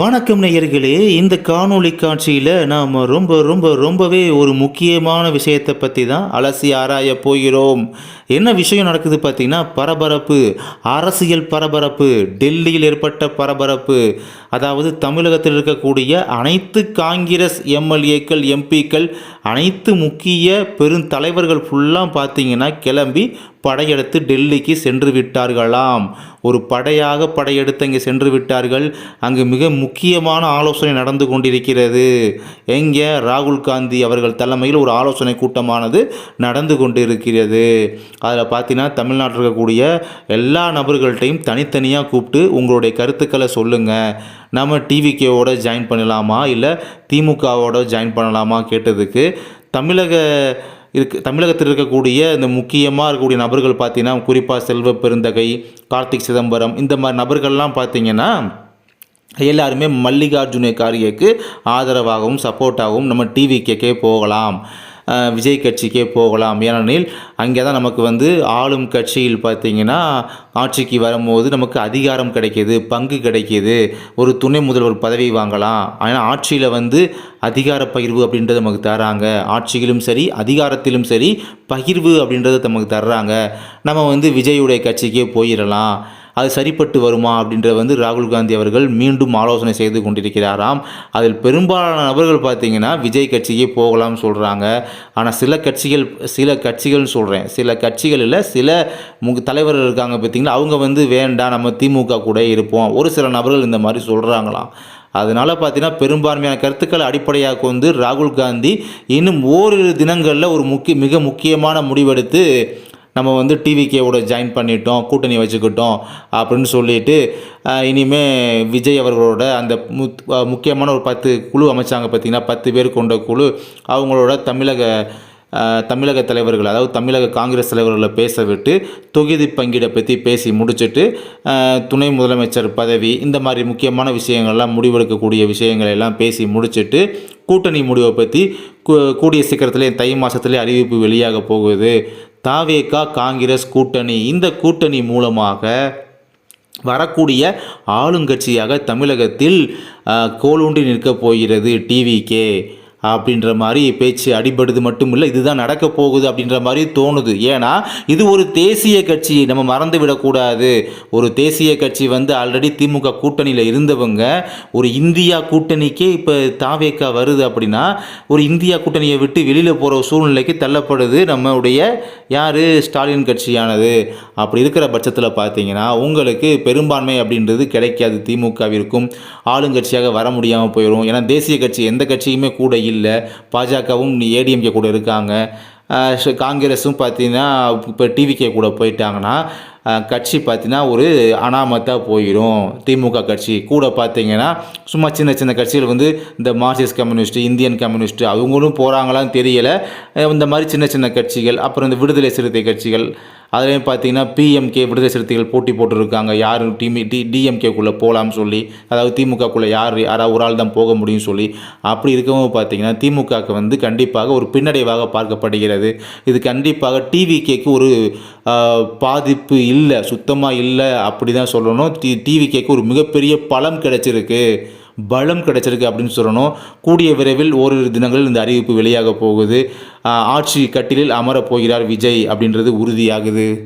வணக்கம் நேயர்களே இந்த காணொளி காட்சியில் நாம் ரொம்ப ரொம்ப ரொம்பவே ஒரு முக்கியமான விஷயத்தை பற்றி தான் அலசி ஆராய போகிறோம். என்ன விஷயம் நடக்குது பார்த்திங்கன்னா பரபரப்பு அரசியல் பரபரப்பு டெல்லியில் ஏற்பட்ட பரபரப்பு அதாவது தமிழகத்தில் இருக்கக்கூடிய அனைத்து காங்கிரஸ் எம்எல்ஏக்கள் எம்பிக்கள் அனைத்து முக்கிய பெருந்தலைவர்கள் ஃபுல்லாக பார்த்தீங்கன்னா கிளம்பி படையெடுத்து டெல்லிக்கு சென்று விட்டார்களாம். ஒரு படையாக படையெடுத்து அங்கே சென்று விட்டார்கள். அங்கு மிக முக்கியமான ஆலோசனை நடந்து கொண்டிருக்கிறது. எங்கே? ராகுல் காந்தி அவர்கள் தலைமையில் ஒரு ஆலோசனை கூட்டமானது நடந்து கொண்டிருக்கிறது. அதில் பார்த்தீங்கன்னா தமிழ்நாட்டில் இருக்கக்கூடிய எல்லா நபர்கள்ட்டையும் தனித்தனியாக கூப்பிட்டு உங்களுடைய கருத்துக்களை சொல்லுங்கள் நம்ம டிவிகேவோட ஜாயின் பண்ணலாமா? இல்லை திமுகவோட ஜாயின் பண்ணலாமா கேட்டதுக்கு தமிழக இருக்கு தமிழகத்தில் இருக்கக்கூடிய இந்த முக்கியமாக இருக்கக்கூடிய நபர்கள் பார்த்தீங்கன்னா குறிப்பாக செல்வ பெருந்தகை கார்த்திக் சிதம்பரம் இந்த மாதிரி நபர்கள்லாம் பார்த்தீங்கன்னா எல்லாருமே மல்லிகார்ஜுன கார்கேக்கு ஆதரவாகவும் சப்போர்ட்டாகவும் நம்ம டிவிக்கே போகலாம். விஜய் கட்சிக்கே போகலாம். ஏனெனில் அங்கே தான் நமக்கு வந்து ஆளும் கட்சியில் பார்த்திங்கன்னா ஆட்சிக்கு வரும்போது நமக்கு அதிகாரம் கிடைக்கிது பங்கு கிடைக்கிது ஒரு துணை முதல்வர் பதவி வாங்கலாம். ஆனால் ஆட்சியில் வந்து அதிகார பகிர்வு அப்படின்றது நமக்கு தராங்க ஆட்சியிலும் சரி அதிகாரத்திலும் சரி பகிர்வு அப்படின்றது நமக்கு தர்றாங்க. நம்ம வந்து விஜயுடைய கட்சிக்கே போயிடலாம். அது சரிப்பட்டு வருமா அப்படின்ற வந்து ராகுல் காந்தி அவர்கள் மீண்டும் ஆலோசனை செய்து கொண்டிருக்கிறாராம். அதில் பெரும்பாலான நபர்கள் பார்த்தீங்கன்னா விஜய் கட்சிக்கே போகலாம்னு சொல்கிறாங்க ஆனால் சில கட்சிகள் சில கட்சிகள்னு சொல்கிறேன் சில கட்சிகளில் சில மு தலைவர்கள் இருக்காங்க பார்த்தீங்களா அவங்க வந்து வேண்டாம் நம்ம திமுக கூட இருப்போம். ஒரு சில நபர்கள் இந்த மாதிரி சொல்கிறாங்களாம் அதனால் பார்த்தீங்கன்னா பெரும்பான்மையான கருத்துக்களை அடிப்படையாக கொண்டு ராகுல் காந்தி இன்னும் ஓரிரு தினங்களில் ஒரு முக்கிய மிக முக்கியமான முடிவெடுத்து நம்ம வந்து டிவிகேவோட ஜாயின் பண்ணிட்டோம் கூட்டணி வச்சுக்கிட்டோம் அப்படின்னு சொல்லிட்டு இனிமேல் விஜய் அவர்களோட அந்த முத் முக்கியமான ஒரு பத்து குழு அமைச்சாங்க பார்த்தீங்கன்னா பத்து பேர் கொண்ட குழு. அவங்களோட தமிழக தமிழக தலைவர்கள் அதாவது தமிழக காங்கிரஸ் தலைவர்களை பேச விட்டு தொகுதி பங்கீடை பற்றி பேசி முடிச்சுட்டு துணை முதலமைச்சர் பதவி இந்த மாதிரி முக்கியமான விஷயங்கள்லாம் முடிவெடுக்கக்கூடிய விஷயங்களை எல்லாம் பேசி முடிச்சுட்டு கூட்டணி முடிவை பற்றி கூ- கூடிய சீக்கிரத்திலே தை மாதத்துலேயே அறிவிப்பு வெளியாக போகுது. தாவேகா காங்கிரஸ் கூட்டணி. இந்த கூட்டணி மூலமாக வரக்கூடிய ஆளுங்கட்சியாக தமிழகத்தில் கோலுண்டி நிற்கப் போகிறது டிவிகே அப்படின்ற மாதிரி பேச்சு அடிபடுது மட்டும் இல்லை இதுதான் நடக்க போகுது அப்படின்ற மாதிரி தோணுது. ஏன்னா இது ஒரு தேசிய கட்சி நம்ம மறந்து விடக்கூடாது. ஒரு தேசிய கட்சி வந்து ஆல்ரெடி திமுக கூட்டணியில் இருந்தவங்க ஒரு இந்தியா கூட்டணிக்கே இப்போ தாவேக்கா வருது அப்படின்னா ஒரு இந்தியா கூட்டணியை விட்டு வெளியில் போகிற சூழ்நிலைக்கு தள்ளப்படுது நம்மளுடைய யார்? ஸ்டாலின் கட்சியானது. அப்படி இருக்கிற பட்சத்தில் பார்த்தீங்கன்னா உங்களுக்கு பெரும்பான்மை அப்படின்றது கிடைக்காது திமுகவிற்கும். ஆளுங்கட்சியாக வர முடியாமல் போயிடும் ஏன்னா தேசிய கட்சி எந்த கட்சியுமே கூட இல்லை. பாஜகவும் ஏடிஎம்கே கூட இருக்காங்க. காங்கிரஸும் பார்த்தீங்கன்னா இப்போ டிவிகே கூட போயிட்டாங்கன்னா கட்சி பார்த்தீங்கன்னா ஒரு அனாமத்தாக போயிடும் திமுக கட்சி. கூட பார்த்தீங்கன்னா சும்மா சின்ன சின்ன கட்சிகள் வந்து இந்த மார்க்சிஸ்ட் கம்யூனிஸ்ட் இந்தியன் கம்யூனிஸ்ட் அவங்களும் போகிறாங்களான்னு தெரியலை. இந்த மாதிரி சின்ன சின்ன கட்சிகள் அப்புறம் இந்த விடுதலை சிறுத்தை கட்சிகள் அதுலேயும் பார்த்தீங்கன்னா பிஎம்கே விடுதலை சிறுத்தைகள் போட்டி போட்டுருக்காங்க. யார் டிமி டி டிஎம்கேக்குள்ளே போகலாம்னு சொல்லி அதாவது திமுகக்குள்ளே யார் யாராவது ஒரு ஆள் தான் போக முடியும்னு சொல்லி அப்படி இருக்கவும் பார்த்தீங்கன்னா திமுகவுக்கு வந்து கண்டிப்பாக ஒரு பின்னடைவாக பார்க்கப்படுகிறது. இது கண்டிப்பாக டிவிகேக்கு ஒரு பாதிப்பு இல்லை சுத்தமாக இல்லை அப்படி தான் சொல்லணும் டி டிவிகேக்கு ஒரு மிகப்பெரிய பலம் கிடைச்சிருக்கு. பலம் கிடைச்சிருக்கு அப்படின்னு சொல்லணும். கூடிய விரைவில் ஓரிரு தினங்களில் இந்த அறிவிப்பு வெளியாக போகுது. ஆட்சி கட்டிலில் அமரப் போகிறார் விஜய் அப்படின்றது உறுதியாகுது.